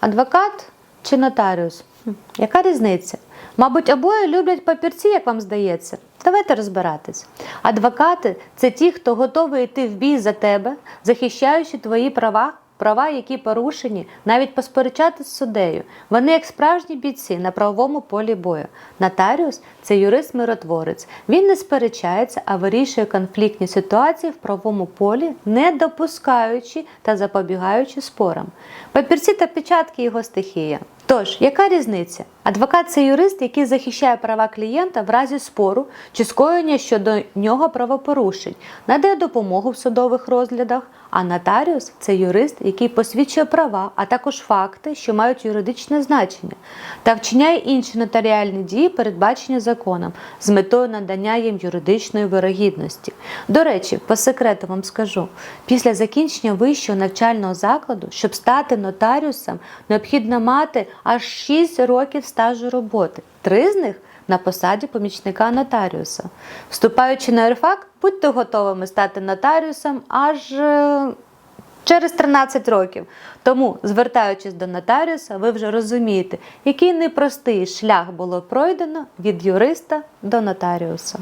Адвокат чи нотаріус? Яка різниця? Мабуть, обоє люблять папірці, як вам здається. Давайте розбиратись. Адвокати це ті, хто готовий йти в бій за тебе, захищаючи твої права, права, які порушені, навіть посперечати з суддею. Вони як справжні бійці на правовому полі бою. Нотаріус це юрист-миротворець. Він не сперечається, а вирішує конфліктні ситуації в правовому полі, не допускаючи та запобігаючи спорам. Папірці та печатки його стихія. Тож, яка різниця? Адвокат це юрист, який захищає права клієнта в разі спору чи скоєння щодо нього правопорушень, надає допомогу в судових розглядах. А нотаріус це юрист, який посвідчує права, а також факти, що мають юридичне значення, та вчиняє інші нотаріальні дії, передбачені законом, з метою надання їм юридичної вирогідності. До речі, по секрету вам скажу: після закінчення вищого навчального закладу, щоб стати нотаріусом, необхідно мати аж 6 років стажу роботи. Три з них на посаді помічника нотаріуса. Вступаючи на РФАК, будьте готовими стати нотаріусом аж е, через 13 років. Тому, звертаючись до нотаріуса, ви вже розумієте, який непростий шлях було пройдено від юриста до нотаріуса.